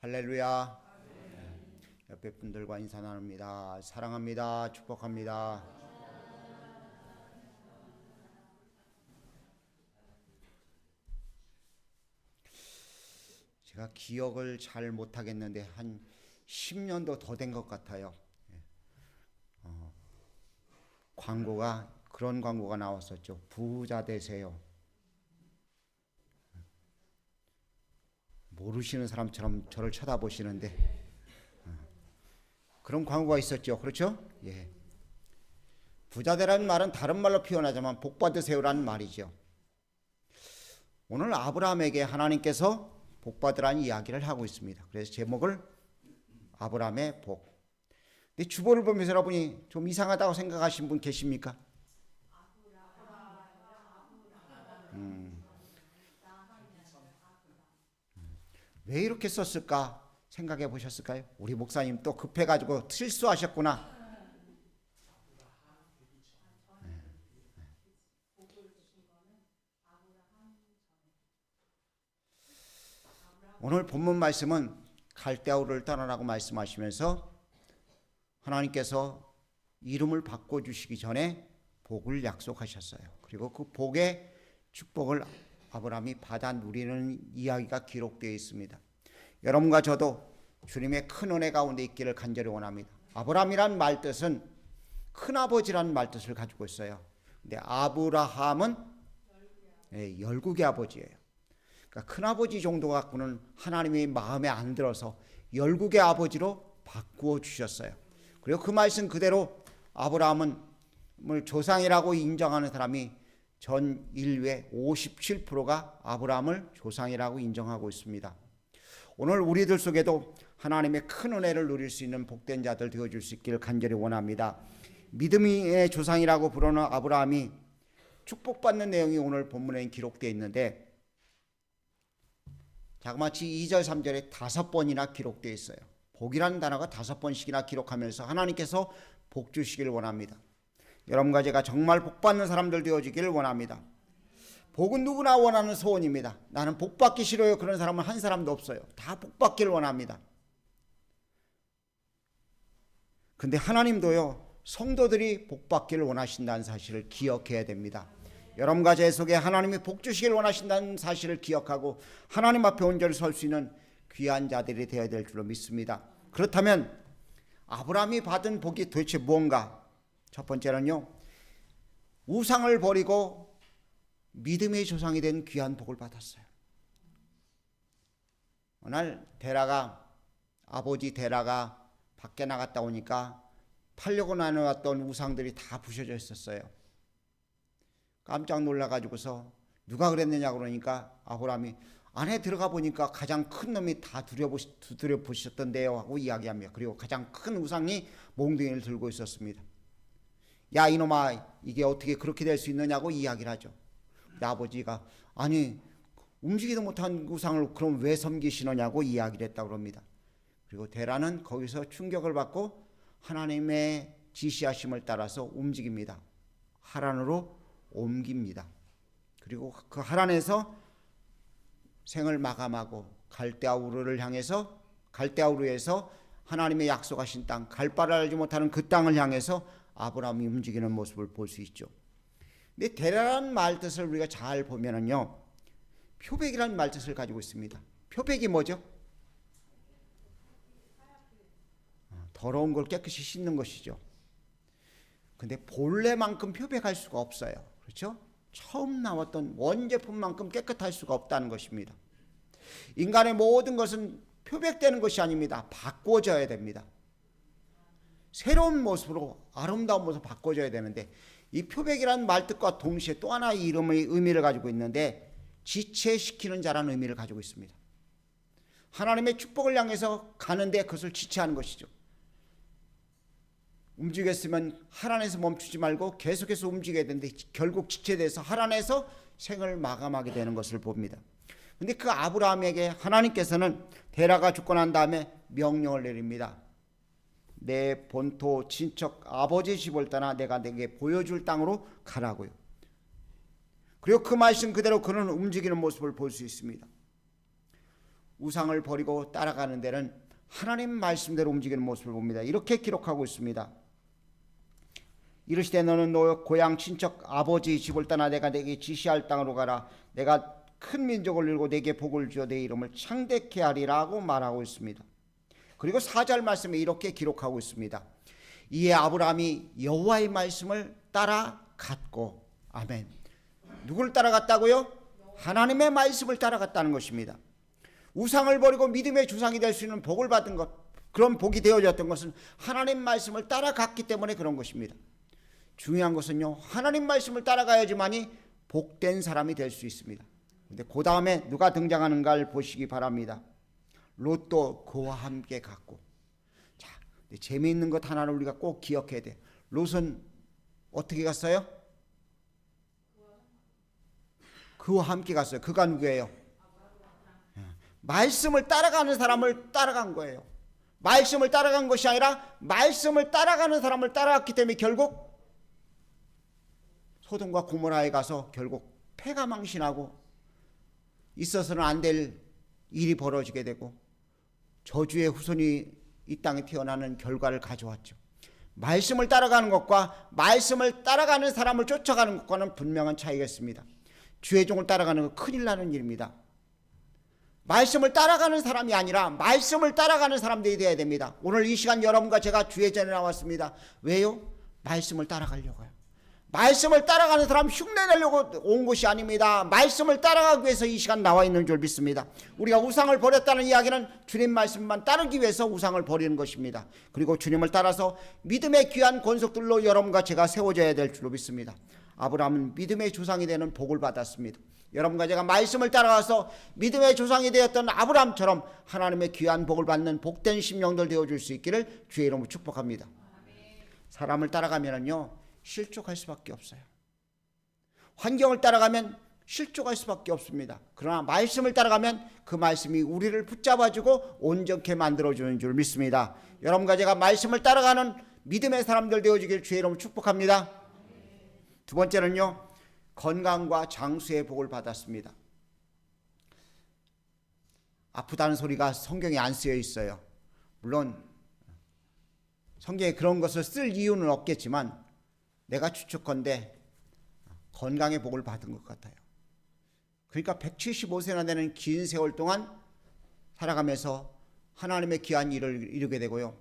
할렐루야. 네. 옆에 분들과 인사 나눕니다. 사랑합니다. 축복합니다. 제가 기억을 잘 못하겠는데 한 10년도 더 된 것 같아요. 예. 어, 광고가 그런 광고가 나왔었죠. 부자 되세요. 모르시는 사람처럼 저를 쳐다보시는데 어, 그런 광고가 있었죠. 그렇죠? 예. 부자 되라는 말은 다른 말로 표현하자면 복 받으세요라는 말이죠. 오늘 아브라함에게 하나님께서 복 받으라는 이야기를 하고 있습니다. 그래서 제목을 아브라함의 복. 근데 주보를 보면서 여러분이 좀 이상하다고 생각하신 분 계십니까? 왜 이렇게 썼을까 생각해 보셨을까요? 우리 목사님 또 급해가지고 실수하셨구나. 오늘 본문 말씀은 갈대아우를 떠나라고 말씀하시면서 하나님께서 이름을 바꿔 주시기 전에 복을 약속하셨어요. 그리고 그 복의 축복을 아브라함이 받아 누리는 이야기가 기록되어 있습니다. 여러분과 저도 주님의 큰 은혜 가운데 있기를 간절히 원합니다. 아브라함이란 말 뜻은 큰 아버지라는 말 뜻을 가지고 있어요. 근데 아브라함은 예, 열국의 아버지예요. 그러니까 큰 아버지 정도 갖고는 하나님의 마음에 안 들어서 열국의 아버지로 바꾸어 주셨어요. 그리고 그 말씀 그대로 아브라함은 조상이라고 인정하는 사람이 전 인류의 57%가 아브라함을 조상이라고 인정하고 있습니다. 오늘 우리들 속에도 하나님의 큰 은혜를 누릴 수 있는 복된 자들 되어 줄 수 있기를 간절히 원합니다. 믿음의 조상이라고 부르는 아브라함이 축복받는 내용이 오늘 본문에 기록되어 있는데 자그마치 2절 3절에 다섯 번이나 기록되어 있어요. 복이라는 단어가 다섯 번씩이나 기록하면서 하나님께서 복 주시기를 원합니다. 여러분과 제가 정말 복 받는 사람들 되어지기를 원합니다. 복은 누구나 원하는 소원입니다. 나는 복 받기 싫어요. 그런 사람은 한 사람도 없어요. 다 복 받기를 원합니다. 근데 하나님도요, 성도들이 복 받기를 원하신다는 사실을 기억해야 됩니다. 여러분과 제 속에 하나님이 복 주시길 원하신다는 사실을 기억하고 하나님 앞에 온전히 설 수 있는 귀한 자들이 되어야 될 줄로 믿습니다. 그렇다면 아브라함이 받은 복이 도대체 무언가? 첫 번째는요. 우상을 버리고 믿음의 조상이 된 귀한 복을 받았어요. 어느 날 데라가 아버지 데라가 밖에 나갔다 오니까 팔려고 나눠왔던 우상들이 다 부셔져 있었어요. 깜짝 놀라가지고서 누가 그랬느냐 그러니까 아브라함이 안에 들어가 보니까 가장 큰 놈이 다 두드려 보셨던데요 하고 이야기합니다. 그리고 가장 큰 우상이 몽둥이를 들고 있었습니다. 야 이놈아 이게 어떻게 그렇게 될 수 있느냐고 이야기를 하죠. 아버지가 아니 움직이도 못한 우상을 그럼 왜 섬기시느냐고 이야기를 했다고 합니다. 그리고 데라는 거기서 충격을 받고 하나님의 지시하심을 따라서 움직입니다. 하란으로 옮깁니다. 그리고 그 하란에서 생을 마감하고 갈대아우르를 향해서 갈대아우르에서 하나님의 약속하신 땅 갈바를 알지 못하는 그 땅을 향해서 아브라함이 움직이는 모습을 볼 수 있죠. 근데 대라는 말 뜻을 우리가 잘 보면은요. 표백이라는 말 뜻을 가지고 있습니다. 표백이 뭐죠? 더러운 걸 깨끗이 씻는 것이죠. 근데 본래만큼 표백할 수가 없어요. 그렇죠? 처음 나왔던 원제품만큼 깨끗할 수가 없다는 것입니다. 인간의 모든 것은 표백되는 것이 아닙니다. 바꿔져야 됩니다. 새로운 모습으로 아름다운 모습 바꿔줘야 되는데 이 표백이라는 말뜻과 동시에 또 하나의 이름의 의미를 가지고 있는데 지체시키는 자라는 의미를 가지고 있습니다. 하나님의 축복을 향해서 가는데 그것을 지체하는 것이죠. 움직였으면 하란에서 멈추지 말고 계속해서 움직여야 되는데 결국 지체돼서 하란에서 생을 마감하게 되는 것을 봅니다. 근데 그 아브라함에게 하나님께서는 데라가 죽고 난 다음에 명령을 내립니다. 내 본토 친척 아버지 집을 떠나 내가 내게 보여줄 땅으로 가라고요. 그리고 그 말씀 그대로 그는 움직이는 모습을 볼 수 있습니다. 우상을 버리고 따라가는 데는 하나님 말씀대로 움직이는 모습을 봅니다. 이렇게 기록하고 있습니다. 이르시되 너는 너 고향 친척 아버지 집을 떠나 내가 내게 지시할 땅으로 가라. 내가 큰 민족을 이루고 내게 복을 주어 내 이름을 창대케 하리라고 말하고 있습니다. 그리고 사절 말씀에 이렇게 기록하고 있습니다. 이에 아브라함이 여호와의 말씀을 따라갔고 아멘. 누굴 따라갔다고요? 하나님의 말씀을 따라갔다는 것입니다. 우상을 버리고 믿음의 주상이 될 수 있는 복을 받은 것, 그런 복이 되어졌던 것은 하나님 말씀을 따라갔기 때문에 그런 것입니다. 중요한 것은요, 하나님 말씀을 따라가야지만이 복된 사람이 될 수 있습니다. 근데 그 다음에 누가 등장하는가를 보시기 바랍니다. 롯도 그와 함께 갔고. 자, 재미있는 것 하나를 우리가 꼭 기억해야 돼. 롯은 어떻게 갔어요? 그와 함께 갔어요. 그가 누구예요? 말씀을 따라가는 사람을 따라간 거예요. 말씀을 따라간 것이 아니라 말씀을 따라가는 사람을 따라갔기 때문에 결국 소돔과 고모라에 가서 결국 폐가 망신하고 있어서는 안 될 일이 벌어지게 되고 저주의 후손이 이 땅에 태어나는 결과를 가져왔죠. 말씀을 따라가는 것과 말씀을 따라가는 사람을 쫓아가는 것과는 분명한 차이가 있습니다. 주의 종을 따라가는 건 큰일 나는 일입니다. 말씀을 따라가는 사람이 아니라 말씀을 따라가는 사람들이 되어야 됩니다. 오늘 이 시간 여러분과 제가 주의 전에 나왔습니다. 왜요? 말씀을 따라가려고요. 말씀을 따라가는 사람 흉내내려고 온 것이 아닙니다. 말씀을 따라가기 위해서 이 시간 나와 있는 줄 믿습니다. 우리가 우상을 버렸다는 이야기는 주님 말씀만 따르기 위해서 우상을 버리는 것입니다. 그리고 주님을 따라서 믿음의 귀한 권속들로 여러분과 제가 세워져야 될 줄로 믿습니다. 아브라함은 믿음의 조상이 되는 복을 받았습니다. 여러분과 제가 말씀을 따라가서 믿음의 조상이 되었던 아브라함처럼 하나님의 귀한 복을 받는 복된 심령들 되어줄 수 있기를 주의 이름으로 축복합니다. 사람을 따라가면은요 실족할 수밖에 없어요. 환경을 따라가면 실족할 수밖에 없습니다. 그러나 말씀을 따라가면 그 말씀이 우리를 붙잡아주고 온전케 만들어주는 줄 믿습니다. 여러분과 제가 말씀을 따라가는 믿음의 사람들 되어주길 주의 이름으로 축복합니다. 두 번째는요 건강과 장수의 복을 받았습니다. 아프다는 소리가 성경에 안 쓰여 있어요. 물론 성경에 그런 것을 쓸 이유는 없겠지만 내가 추측컨대 건강의 복을 받은 것 같아요. 그러니까 175세나 되는 긴 세월 동안 살아가면서 하나님의 귀한 일을 이루게 되고요.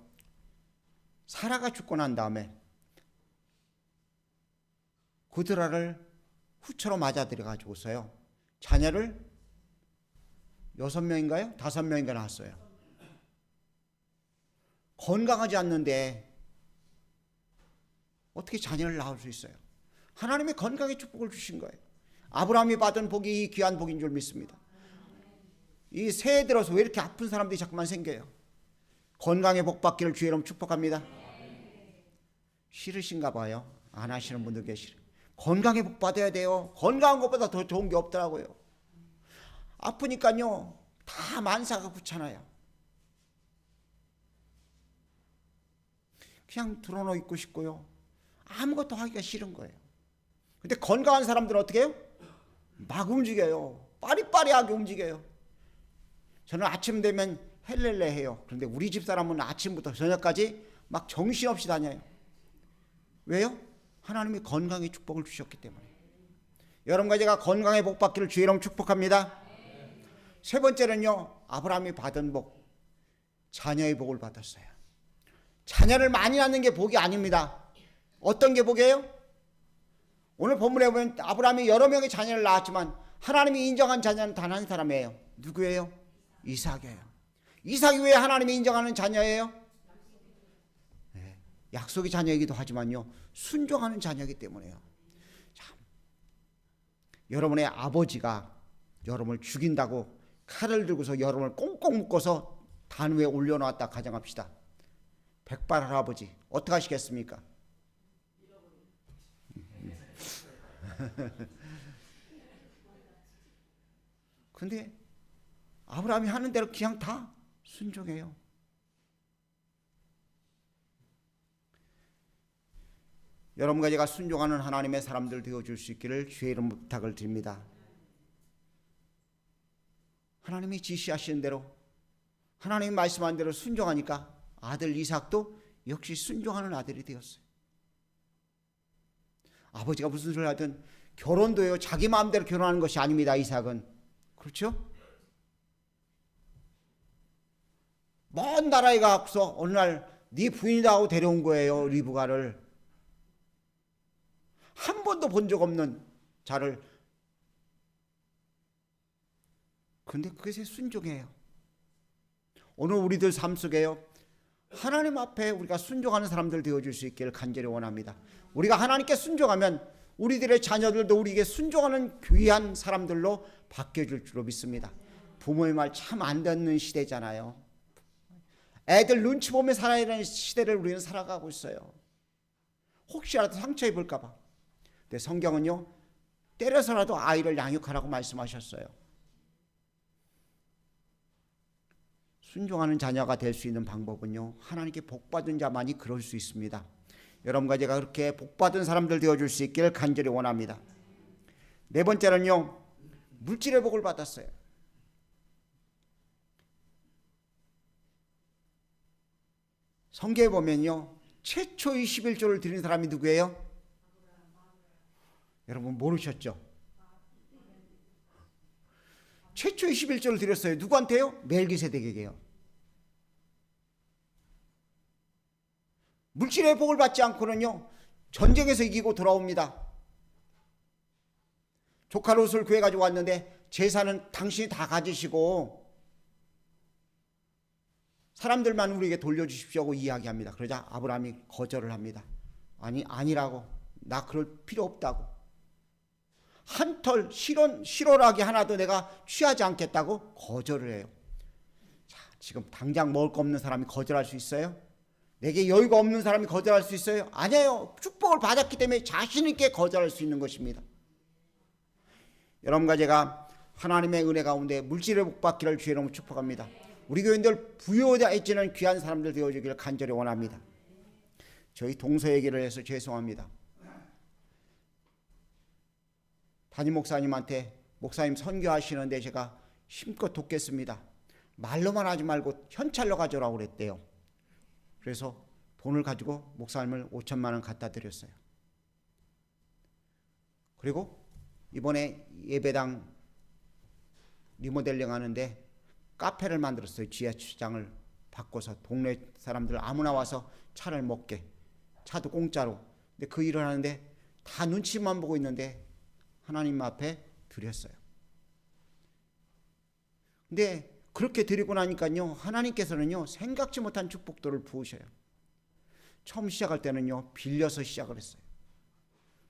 사라가 죽고 난 다음에 구드라를 후처로 맞아들여 가지고서요. 자녀를 여섯 명인가요? 다섯 명인가 낳았어요. 건강하지 않는데 어떻게 자녀를 낳을 수 있어요? 하나님의 건강의 축복을 주신 거예요. 아브라함이 받은 복이 이 귀한 복인 줄 믿습니다. 이 새해 들어서 왜 이렇게 아픈 사람들이 자꾸만 생겨요? 건강의 복 받기를 주의 이름 축복합니다. 싫으신가 봐요. 안 하시는 분들 계시요 건강의 복 받아야 돼요. 건강한 것보다 더 좋은 게 없더라고요. 아프니까요. 다 만사가 귀찮아요. 그냥 드러누워 있고 싶고요. 아무것도 하기가 싫은 거예요. 근데 건강한 사람들은 어떻게 해요? 막 움직여요. 빠리빠리하게 움직여요. 저는 아침 되면 헬렐레 해요. 그런데 우리 집 사람은 아침부터 저녁까지 막 정신없이 다녀요. 왜요? 하나님이 건강의 축복을 주셨기 때문에. 여러분과 제가 건강의 복 받기를 주의 이름 축복합니다. 세 번째는요. 아브라함이 받은 복. 자녀의 복을 받았어요. 자녀를 많이 낳는 게 복이 아닙니다. 어떤 게 복이에요? 오늘 본문에 보면 아브라함이 여러 명의 자녀를 낳았지만 하나님이 인정한 자녀는 단 한 사람이에요. 누구예요? 이삭이에요. 이삭이 왜 하나님이 인정하는 자녀예요? 네, 약속의 자녀이기도 하지만요. 순종하는 자녀이기 때문에요. 참, 여러분의 아버지가 여러분을 죽인다고 칼을 들고서 여러분을 꽁꽁 묶어서 단 위에 올려놓았다 가정합시다. 백발 할아버지 어떻게 하시겠습니까? 근데 아브라함이 하는 대로 그냥 다 순종해요. 여러분과 제가 순종하는 하나님의 사람들 되어 줄 수 있기를 주의 이름 부탁을 드립니다. 하나님이 지시하시는 대로 하나님이 말씀한 대로 순종하니까 아들 이삭도 역시 순종하는 아들이 되었어요. 아버지가 무슨 소리 하든 결혼도요 자기 마음대로 결혼하는 것이 아닙니다. 이삭은 그렇죠? 먼 나라에 가서 어느 날 네 부인이다 하고 데려온 거예요 리브가를 한 번도 본 적 없는 자를 근데 그것에 순종해요. 오늘 우리들 삶 속에요. 하나님 앞에 우리가 순종하는 사람들 되어줄 수 있기를 간절히 원합니다. 우리가 하나님께 순종하면 우리들의 자녀들도 우리에게 순종하는 귀한 사람들로 바뀌어줄 줄로 믿습니다. 부모의 말 참 안 듣는 시대잖아요. 애들 눈치 보며 살아야 되는 시대를 우리는 살아가고 있어요. 혹시라도 상처 입을까봐. 근데 성경은요, 때려서라도 아이를 양육하라고 말씀하셨어요. 순종하는 자녀가 될 수 있는 방법은요, 하나님께 복받은 자만이 그럴 수 있습니다. 여러분과 제가 그렇게 복받은 사람들 되어줄 수 있기를 간절히 원합니다. 네 번째는요, 물질의 복을 받았어요. 성경에 보면요, 최초 21조를 드린 사람이 누구예요? 여러분 모르셨죠? 최초 21조를 드렸어요. 누구한테요? 멜기세덱에게요. 물질의 복을 받지 않고는요. 전쟁에서 이기고 돌아옵니다. 조카 롯을 구해 가지고 왔는데 재산은 당신이 다 가지시고 사람들만 우리에게 돌려주십시오 하고 이야기합니다. 그러자 아브라함이 거절을 합니다. 아니 아니라고 나 그럴 필요 없다고 한 털 실온 실오라기 하나도 내가 취하지 않겠다고 거절을 해요. 자 지금 당장 먹을 거 없는 사람이 거절할 수 있어요? 내게 여유가 없는 사람이 거절할 수 있어요? 아니에요. 축복을 받았기 때문에 자신 있게 거절할 수 있는 것입니다. 여러분과 제가 하나님의 은혜 가운데 물질의 복 받기를 주의 이름으로 축복합니다. 우리 교인들 부여해지는 귀한 사람들 되어주기를 간절히 원합니다. 저희 동서 얘기를 해서 죄송합니다. 담임 목사님한테 목사님 선교하시는데 제가 힘껏 돕겠습니다. 말로만 하지 말고 현찰로 가져라고 그랬대요. 그래서 돈을 가지고 목사님을 5천만 원 갖다 드렸어요. 그리고 이번에 예배당 리모델링 하는데 카페를 만들었어요. 지하주차장을 바꿔서 동네 사람들 아무나 와서 차를 먹게. 차도 공짜로. 근데 그 일을 하는데 다 눈치만 보고 있는데 하나님 앞에 드렸어요. 근데 그렇게 드리고 나니까요. 하나님께서는요. 생각지 못한 축복들을 부으셔요. 처음 시작할 때는요. 빌려서 시작을 했어요.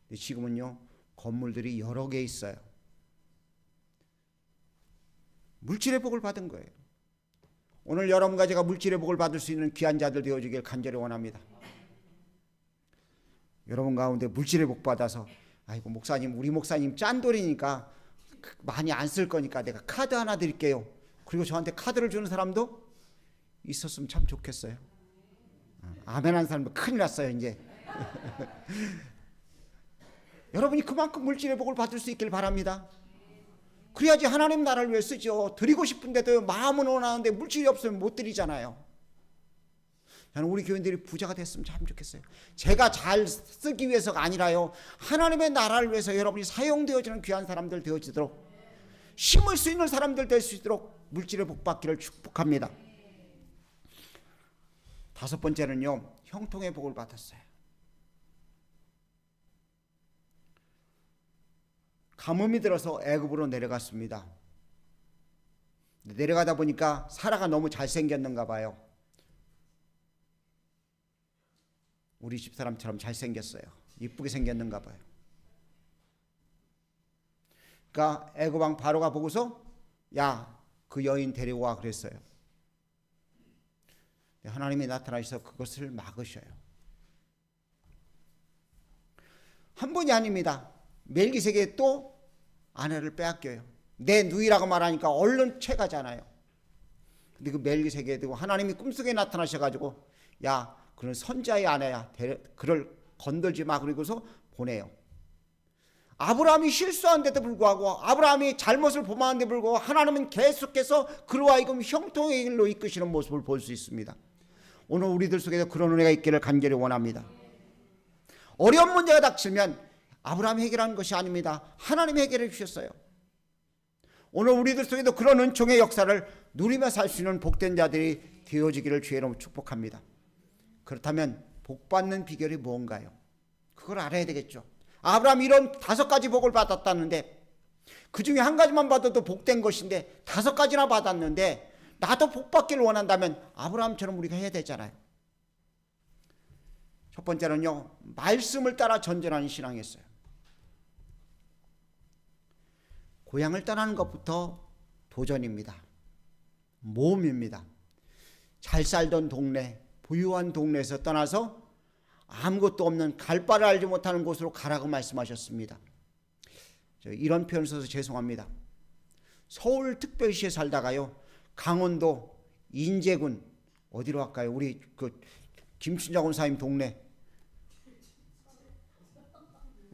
근데 지금은요. 건물들이 여러 개 있어요. 물질의 복을 받은 거예요. 오늘 여러분과 제가 물질의 복을 받을 수 있는 귀한 자들 되어주길 간절히 원합니다. 여러분 가운데 물질의 복 받아서 아이고 목사님 우리 목사님 짠돌이니까 많이 안 쓸 거니까 내가 카드 하나 드릴게요. 그리고 저한테 카드를 주는 사람도 있었으면 참 좋겠어요. 아멘 한 사람도 큰일 났어요 이제. 여러분이 그만큼 물질의 복을 받을 수 있길 바랍니다. 그래야지 하나님 나라를 위해 쓰죠. 드리고 싶은데도 마음은 원하는데 물질이 없으면 못 드리잖아요. 저는 우리 교인들이 부자가 됐으면 참 좋겠어요. 제가 잘 쓰기 위해서가 아니라요. 하나님의 나라를 위해서 여러분이 사용되어지는 귀한 사람들 되어지도록 심을 수 있는 사람들 될 수 있도록 물질의 복 받기를 축복합니다. 다섯 번째는요. 형통의 복을 받았어요. 가뭄이 들어서 애굽으로 내려갔습니다. 내려가다 보니까 사라가 너무 잘생겼는가 봐요. 우리 집 사람처럼 잘생겼어요. 이쁘게 생겼는가 봐요. 그러니까 애굽 왕 바로가 보고서 야 그 여인 데려와 그랬어요. 하나님이 나타나셔서 그것을 막으셔요. 한 번이 아닙니다. 멜기세게 또 아내를 빼앗겨요. 내 누이라고 말하니까 얼른 채가잖아요. 근데 그 멜기세게도 하나님이 꿈속에 나타나셔가지고 야 그는 선자의 아내야. 그를 건들지 마. 그리고서 보내요. 아브라함이 실수한데도 불구하고 아브라함이 잘못을 범하는데 불구하고 하나님은 계속해서 그로 하여금 형통의 길로 이끄시는 모습을 볼 수 있습니다. 오늘 우리들 속에서 그런 은혜가 있기를 간절히 원합니다. 어려운 문제가 닥치면 아브라함이 해결하는 것이 아닙니다. 하나님이 해결해 주셨어요. 오늘 우리들 속에도 그런 은총의 역사를 누리며 살 수 있는 복된 자들이 되어지기를 주의 이름으로 축복합니다. 그렇다면 복 받는 비결이 무언가요? 그걸 알아야 되겠죠. 아브라함 이런 다섯 가지 복을 받았다는데 그 중에 한 가지만 받아도 복된 것인데 다섯 가지나 받았는데 나도 복 받기를 원한다면 아브라함처럼 우리가 해야 되잖아요. 첫 번째는요, 말씀을 따라 전전하는 신앙이었어요. 고향을 떠나는 것부터 도전입니다. 모험입니다. 잘 살던 동네, 부유한 동네에서 떠나서 아무것도 없는 갈 바를 알지 못하는 곳으로 가라고 말씀하셨습니다. 이런 표현 써서 죄송합니다. 서울 특별시에 살다가요, 강원도 인제군 어디로 갈까요? 우리 그 김춘자 원사님 동네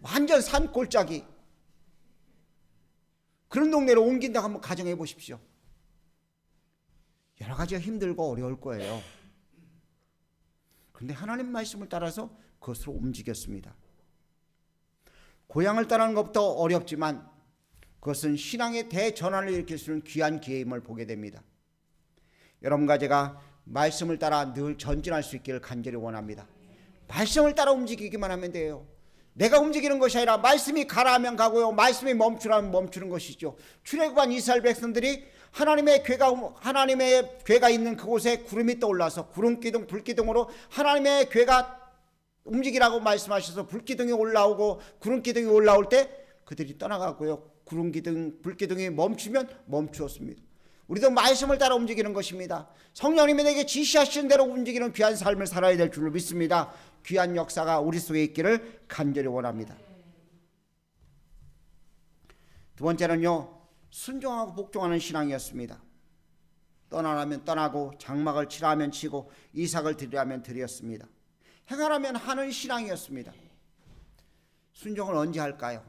완전 산 골짜기 그런 동네로 옮긴다고 한번 가정해 보십시오. 여러 가지가 힘들고 어려울 거예요. 그런데 하나님 말씀을 따라서 그것으로 움직였습니다. 고향을 떠나는 것부터 어렵지만 그것은 신앙의 대전환을 일으킬 수 있는 귀한 기회임을 보게 됩니다. 여러분과 제가 말씀을 따라 늘 전진할 수 있기를 간절히 원합니다. 말씀을 따라 움직이기만 하면 돼요. 내가 움직이는 것이 아니라 말씀이 가라 하면 가고요. 말씀이 멈추라 면 멈추는 것이죠. 출애굽한 이스라엘 백성들이 하나님의 괴가 하나님의 괴가 있는 그곳에 구름이 떠올라서 구름 기둥 불 기둥으로 하나님의 괴가 움직이라고 말씀하셔서 불 기둥이 올라오고 구름 기둥이 올라올 때 그들이 떠나가고요. 구름 기둥 불 기둥이 멈추면 멈추었습니다. 우리도 말씀을 따라 움직이는 것입니다. 성령님이 내게 지시하시는 대로 움직이는 귀한 삶을 살아야 될 줄로 믿습니다. 귀한 역사가 우리 속에 있기를 간절히 원합니다. 두 번째는요. 순종하고 복종하는 신앙이었습니다. 떠나라면 떠나고 장막을 치라면 치고 이삭을 드리라면 드렸습니다. 행하라면 하는 신앙이었습니다. 순종을 언제 할까요?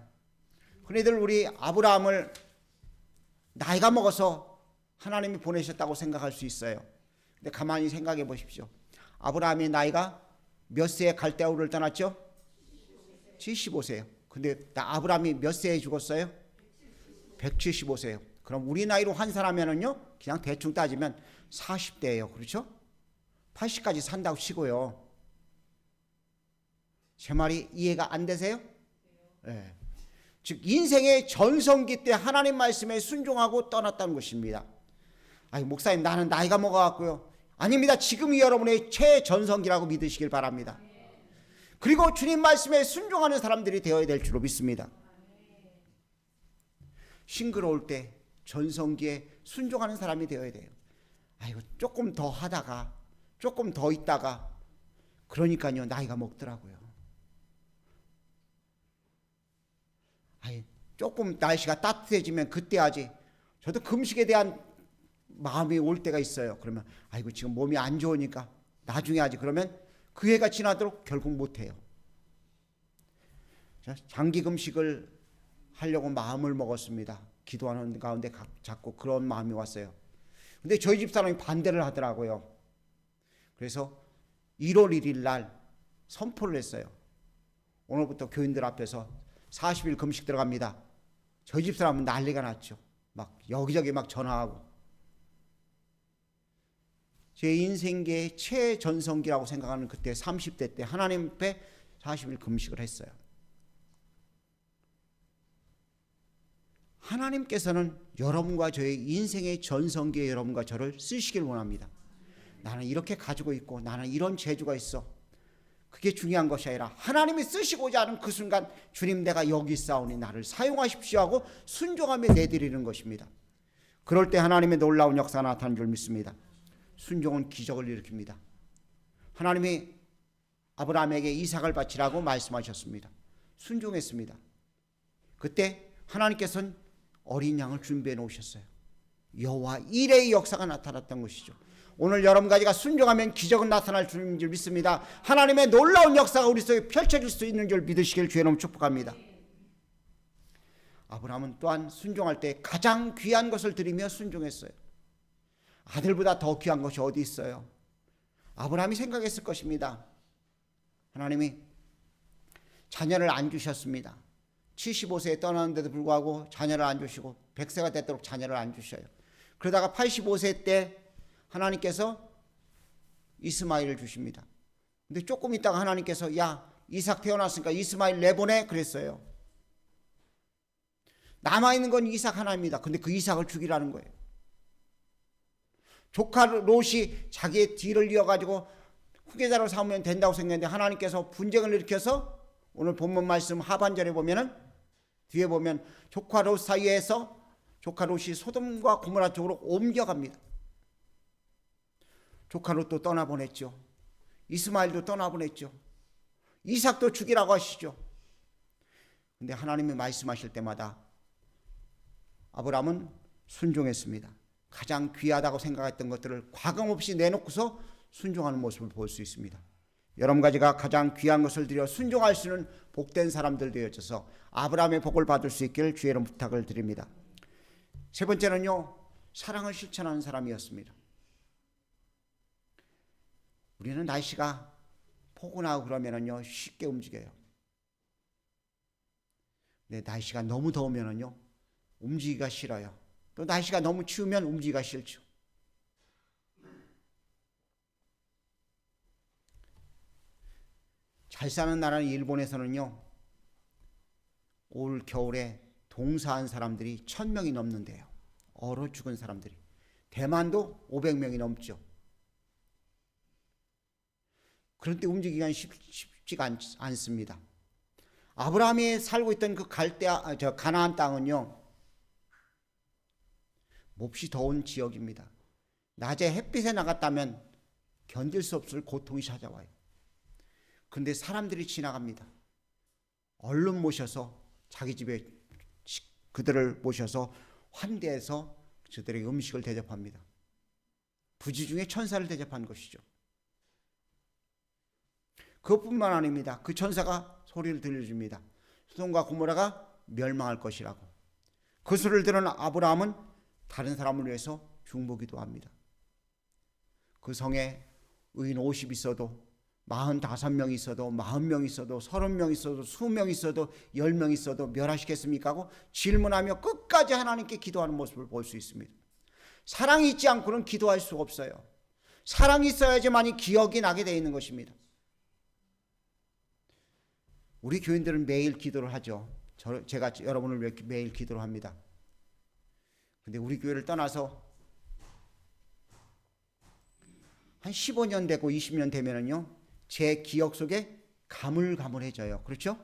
흔히들 우리 아브라함을 나이가 먹어서 하나님이 보내셨다고 생각할 수 있어요. 근데 가만히 생각해 보십시오. 아브라함의 나이가 몇 세에 갈대아우를 떠났죠? 75세요. 근데 아브라함이 몇 세에 죽었어요? 175세요. 그럼 우리 나이로 환산하면은요, 그냥 대충 따지면 40대예요. 그렇죠? 80까지 산다고 치고요. 제 말이 이해가 안 되세요? 네. 즉 인생의 전성기 때 하나님 말씀에 순종하고 떠났다는 것입니다. 아니 목사님 나는 나이가 먹어갖고요. 아닙니다. 지금이 여러분의 최전성기라고 믿으시길 바랍니다. 그리고 주님 말씀에 순종하는 사람들이 되어야 될 줄로 믿습니다. 싱그러울 때 전성기에 순종하는 사람이 되어야 돼요. 아이고 조금 더 하다가 조금 더 있다가 그러니까요 나이가 먹더라고요. 아이 조금 날씨가 따뜻해지면 그때 하지. 저도 금식에 대한 마음이 올 때가 있어요. 그러면 아이고 지금 몸이 안 좋으니까 나중에 하지. 그러면 그 해가 지나도록 결국 못 해요. 장기 금식을 하려고 마음을 먹었습니다. 기도하는 가운데 자꾸 그런 마음이 왔어요. 근데 저희 집 사람이 반대를 하더라고요. 그래서 1월 1일 날 선포를 했어요. 오늘부터 교인들 앞에서 40일 금식 들어갑니다. 저희 집 사람은 난리가 났죠. 막 여기저기 막 전화하고. 제 인생계의 최전성기라고 생각하는 그때 30대 때 하나님 앞에 40일 금식을 했어요. 하나님께서는 여러분과 저의 인생의 전성기에 여러분과 저를 쓰시길 원합니다. 나는 이렇게 가지고 있고 나는 이런 재주가 있어. 그게 중요한 것이 아니라 하나님이 쓰시고자 하는 그 순간 주님 내가 여기 있사오니 나를 사용하십시오 하고 순종하며 내드리는 것입니다. 그럴 때 하나님의 놀라운 역사가 나타나는 줄 믿습니다. 순종은 기적을 일으킵니다. 하나님이 아브라함에게 이삭을 바치라고 말씀하셨습니다. 순종했습니다. 그때 하나님께서는 어린 양을 준비해 놓으셨어요. 여호와 일의 역사가 나타났던 것이죠. 오늘 여러분 가지가 순종하면 기적은 나타날 줄 믿습니다. 하나님의 놀라운 역사가 우리 속에 펼쳐질 수 있는 줄 믿으시길 주의 이름 축복합니다. 아브라함은 또한 순종할 때 가장 귀한 것을 드리며 순종했어요. 아들보다 더 귀한 것이 어디 있어요? 아브라함이 생각했을 것입니다. 하나님이 자녀를 안 주셨습니다. 75세에 떠나는데도 불구하고 자녀를 안 주시고 100세가 됐도록 자녀를 안 주셔요. 그러다가 85세 때 하나님께서 이스마일을 주십니다. 근데 조금 있다가 하나님께서 야 이삭 태어났으니까 이스마일 내보내 그랬어요. 남아 있는 건 이삭 하나입니다. 근데 그 이삭을 죽이라는 거예요. 조카 롯이 자기의 뒤를 이어가지고 후계자로 삼으면 된다고 생각했는데 하나님께서 분쟁을 일으켜서 오늘 본문 말씀 하반절에 보면은 뒤에 보면 조카 롯 사이에서 조카 롯이 소돔과 고모라 쪽으로 옮겨갑니다. 조카 롯도 떠나보냈죠. 이스마일도 떠나보냈죠. 이삭도 죽이라고 하시죠. 근데 하나님이 말씀하실 때마다 아브라함은 순종했습니다. 가장 귀하다고 생각했던 것들을 과감 없이 내놓고서 순종하는 모습을 볼 수 있습니다. 여러 가지가 가장 귀한 것을 드려 순종할 수 있는 복된 사람들 되어져서 아브라함의 복을 받을 수 있기를 주의로 부탁을 드립니다. 세 번째는요, 사랑을 실천하는 사람이었습니다. 우리는 날씨가 포근하고 그러면은요, 쉽게 움직여요. 근데 날씨가 너무 더우면은요, 움직이기가 싫어요. 또 날씨가 너무 추우면 움직이기가 싫죠. 잘 사는 나라는 일본에서는요, 올 겨울에 동사한 사람들이 천 명이 넘는데요. 얼어 죽은 사람들이. 대만도 500명이 넘죠. 그런데 움직이기가 쉽지가 않, 않습니다. 아브라함이 살고 있던 그 갈대 저 가나안 땅은요. 몹시 더운 지역입니다. 낮에 햇빛에 나갔다면 견딜 수 없을 고통이 찾아와요. 그런데 사람들이 지나갑니다. 얼른 모셔서 자기 집에 그들을 모셔서 환대해서 그들에게 음식을 대접합니다. 부지 중에 천사를 대접한 것이죠. 그것뿐만 아닙니다. 그 천사가 소리를 들려줍니다. 소돔과 고모라가 멸망할 것이라고. 그 소리를 들은 아브라함은 다른 사람을 위해서 중보기도 합니다. 그 성에 의인 50 있어도 45명 있어도 40명 있어도 30명 있어도 20명 있어도 10명 있어도 멸하시겠습니까? 하고 질문하며 끝까지 하나님께 기도하는 모습을 볼 수 있습니다. 사랑이 있지 않고는 기도할 수 없어요. 사랑이 있어야지만이 기억이 나게 되어 있는 것입니다. 우리 교인들은 매일 기도를 하죠. 저, 제가 여러분을 매일 기도를 합니다. 근데 우리 교회를 떠나서 한 15년 되고 20년 되면은요, 제 기억 속에 가물가물해져요. 그렇죠?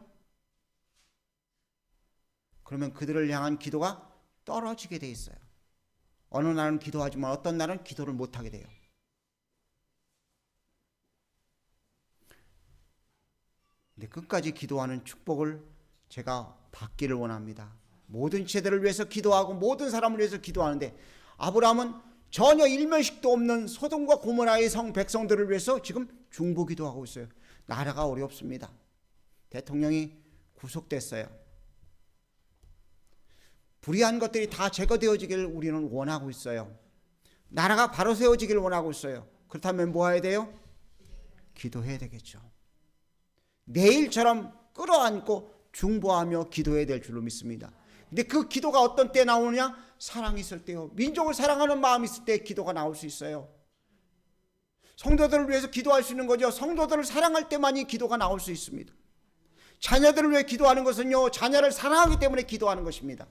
그러면 그들을 향한 기도가 떨어지게 돼 있어요. 어느 날은 기도하지만 어떤 날은 기도를 못하게 돼요. 근데 끝까지 기도하는 축복을 제가 받기를 원합니다. 모든 세대를 위해서 기도하고 모든 사람을 위해서 기도하는데 아브라함은 전혀 일면식도 없는 소돔과 고모라의 성 백성들을 위해서 지금 중보 기도하고 있어요. 나라가 어렵습니다. 대통령이 구속됐어요. 불의한 것들이 다 제거되어지기를 우리는 원하고 있어요. 나라가 바로 세워지기를 원하고 있어요. 그렇다면 뭐 해야 돼요? 기도해야 되겠죠. 내일처럼 끌어안고 중보하며 기도해야 될 줄로 믿습니다. 근데 그 기도가 어떤 때 나오느냐? 사랑이 있을 때요. 민족을 사랑하는 마음이 있을 때 기도가 나올 수 있어요. 성도들을 위해서 기도할 수 있는 거죠. 성도들을 사랑할 때만이 기도가 나올 수 있습니다. 자녀들을 위해 기도하는 것은요, 자녀를 사랑하기 때문에 기도하는 것입니다.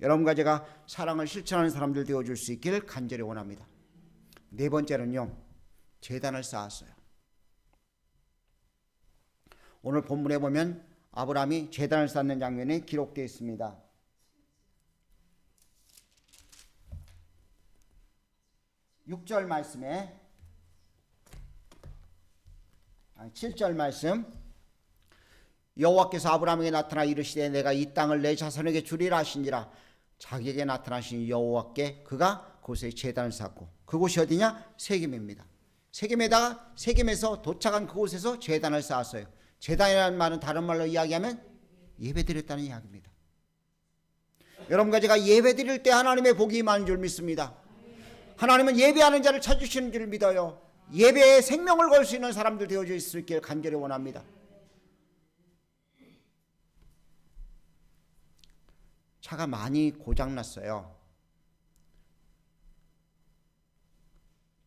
여러분과 제가 사랑을 실천하는 사람들 되어줄 수 있기를 간절히 원합니다. 네 번째는요, 재단을 쌓았어요. 오늘 본문에 보면 아브라함이 재단을 쌓는 장면이 기록되어 있습니다. 6절 말씀에 7절 말씀 여호와께서 아브라함에게 나타나 이르시되 내가 이 땅을 내 자손에게 주리라 하시니라 자기에게 나타나신 여호와께 그가 그곳에 제단을 쌓고 그곳이 어디냐 세겜입니다. 세겜에다가 세겜에서 도착한 그곳에서 제단을 쌓았어요. 제단이라는 말은 다른 말로 이야기하면 예배드렸다는 이야기입니다. 여러분과 제가 예배 드릴 때 하나님의 복이 많은 줄 믿습니다. 하나님은 예배하는 자를 찾으시는 줄 믿어요. 예배에 생명을 걸 수 있는 사람들 되어질 수 있길 간절히 원합니다. 차가 많이 고장났어요.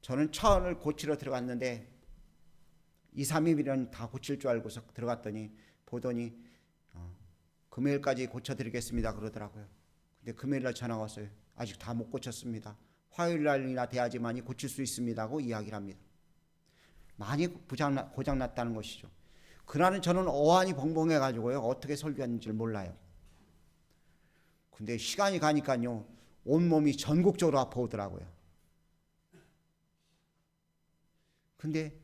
저는 차원을 고치러 들어갔는데 2, 3일이면 다 고칠 줄 알고서 들어갔더니 보더니 어, 금요일까지 고쳐드리겠습니다 그러더라고요. 근데 금요일날 전화가 왔어요. 아직 다 못 고쳤습니다. 화요일날이나 돼야지만이 고칠 수 있습니다고 이야기를 합니다. 많이 부장 고장 났다는 것이죠. 그날은 저는 어안이 벙벙해 가지고요 어떻게 설교했는지 몰라요. 근데 시간이 가니까요 온 몸이 전국적으로 아파오더라고요. 근데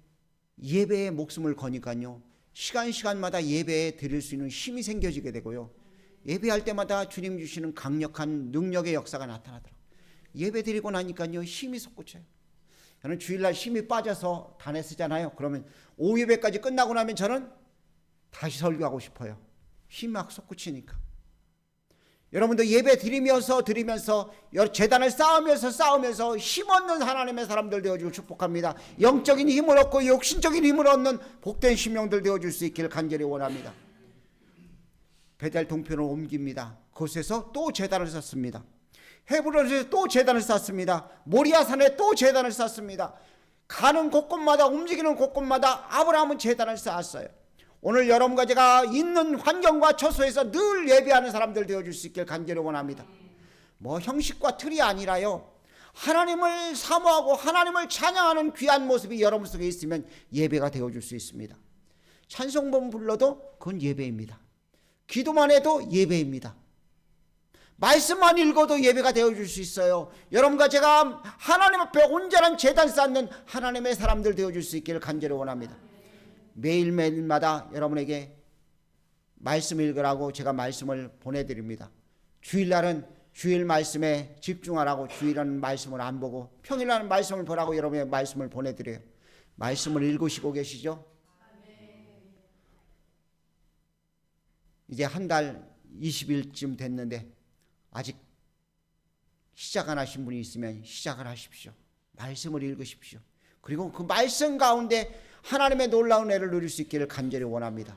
예배에 목숨을 거니까요 시간 시간마다 예배에 드릴 수 있는 힘이 생겨지게 되고요 예배할 때마다 주님 주시는 강력한 능력의 역사가 나타나더라고요. 예배 드리고 나니까요 힘이 솟구쳐요. 저는 주일날 힘이 빠져서 단에 쓰잖아요. 그러면 오후 예배까지 끝나고 나면 저는 다시 설교하고 싶어요. 힘이 막 솟구치니까. 여러분도 예배 드리면서 드리면서 재단을 쌓으면서 쌓으면서 힘없는 하나님의 사람들 되어줄 축복합니다. 영적인 힘을 얻고 육신적인 힘을 얻는 복된 신명들 되어줄 수 있기를 간절히 원합니다. 베델 동편을 옮깁니다. 그곳에서 또 재단을 쌓습니다. 헤브론에서 또 재단을 쌓습니다. 모리아산에 또 재단을 쌓습니다. 가는 곳곳마다 움직이는 곳곳마다 아브라함은 재단을 쌓았어요. 오늘 여러분과 제가 있는 환경과 처소에서 늘 예배하는 사람들 되어줄 수 있길 간절히 원합니다. 뭐 형식과 틀이 아니라요. 하나님을 사모하고 하나님을 찬양하는 귀한 모습이 여러분 속에 있으면 예배가 되어줄 수 있습니다. 찬송본 불러도 그건 예배입니다. 기도만 해도 예배입니다. 말씀만 읽어도 예배가 되어줄 수 있어요. 여러분과 제가 하나님 앞에 온전한 재단 쌓는 하나님의 사람들 되어줄 수 있기를 간절히 원합니다. 매일매일마다 여러분에게 말씀 읽으라고 제가 말씀을 보내드립니다. 주일날은 주일 말씀에 집중하라고 주일은 말씀을 안 보고 평일날은 말씀을 보라고 여러분의 말씀을 보내드려요. 말씀을 읽으시고 계시죠? 이제 한 달 20일쯤 됐는데 아직 시작 안 하신 분이 있으면 시작을 하십시오. 말씀을 읽으십시오. 그리고 그 말씀 가운데 하나님의 놀라운 애를 누릴 수 있기를 간절히 원합니다.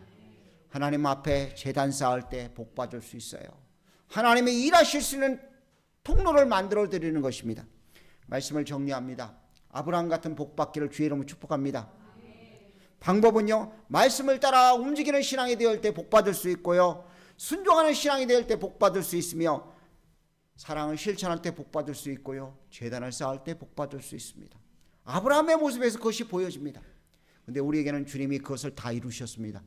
하나님 앞에 재단 쌓을 때 복 받을 수 있어요. 하나님의 일하실 수 있는 통로를 만들어 드리는 것입니다. 말씀을 정리합니다. 아브라함 같은 복 받기를 주의 이름으로 축복합니다. 방법은요. 말씀을 따라 움직이는 신앙이 되을 때 복 받을 수 있고요. 순종하는 신앙이 되을 때복 받을 수 있으며 사랑을 실천할 때 복 받을 수 있고요. 재단을 쌓을 때 복 받을 수 있습니다. 아브라함의 모습에서 그것이 보여집니다. 근데 우리에게는 주님이 그것을 다 이루셨습니다.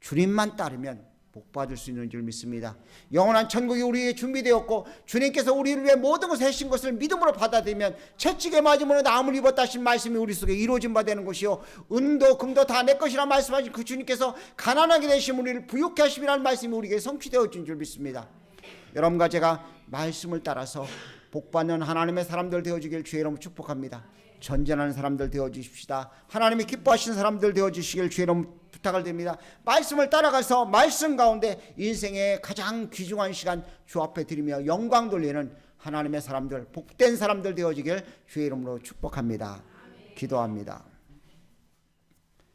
주님만 따르면 복 받을 수 있는 줄 믿습니다. 영원한 천국이 우리에게 준비되었고 주님께서 우리를 위해 모든 것을 해신 것을 믿음으로 받아들이면 채찍에 맞으면 나무를 입었다 하신 말씀이 우리 속에 이루어진 바 되는 것이요 은도 금도 다 내 것이라 말씀하신 그 주님께서 가난하게 되신 우리를 부유케 하심이라는 말씀이 우리에게 성취되어진 줄 믿습니다. 여러분과 제가 말씀을 따라서 복받는 하나님의 사람들 되어지길 주의 이름으로 축복합니다. 전전하는 사람들 되어 주십시다. 하나님이 기뻐하시는 사람들 되어 주시길 주의 이름 부탁을 드립니다. 말씀을 따라가서 말씀 가운데 인생의 가장 귀중한 시간 주 앞에 드리며 영광 돌리는 하나님의 사람들 복된 사람들 되어지길 주의 이름으로 축복합니다. 기도합니다.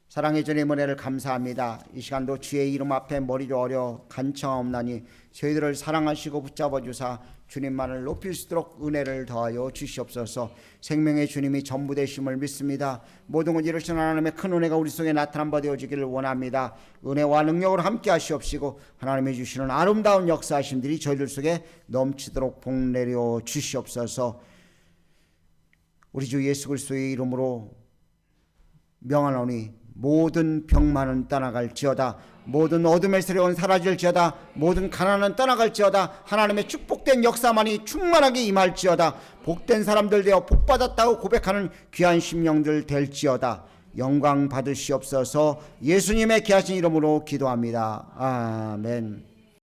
사랑의 주님 은혜를 감사합니다. 이 시간도 주의 이름 앞에 머리를 어려 간청하옵나니 저희들을 사랑하시고 붙잡아 주사 주님만을 높일 수 있도록 은혜를 더하여 주시옵소서. 생명의 주님이 전부 되심을 믿습니다. 모든 것 이루신 하나님의 큰 은혜가 우리 속에 나타난 바 되어지기를 원합니다. 은혜와 능력으로 함께 하시옵시고 하나님이 주시는 아름다운 역사하심들이 저희들 속에 넘치도록 복 내려 주시옵소서. 우리 주 예수 그리스도의 이름으로 명하노니 모든 병만은 떠나갈지어다. 모든 어둠의 세력은 사라질지어다. 모든 가난은 떠나갈지어다. 하나님의 축복된 역사만이 충만하게 임할지어다. 복된 사람들 되어 복받았다고 고백하는 귀한 심령들 될지어다. 영광 받으시옵소서. 예수님의 귀하신 이름으로 기도합니다. 아멘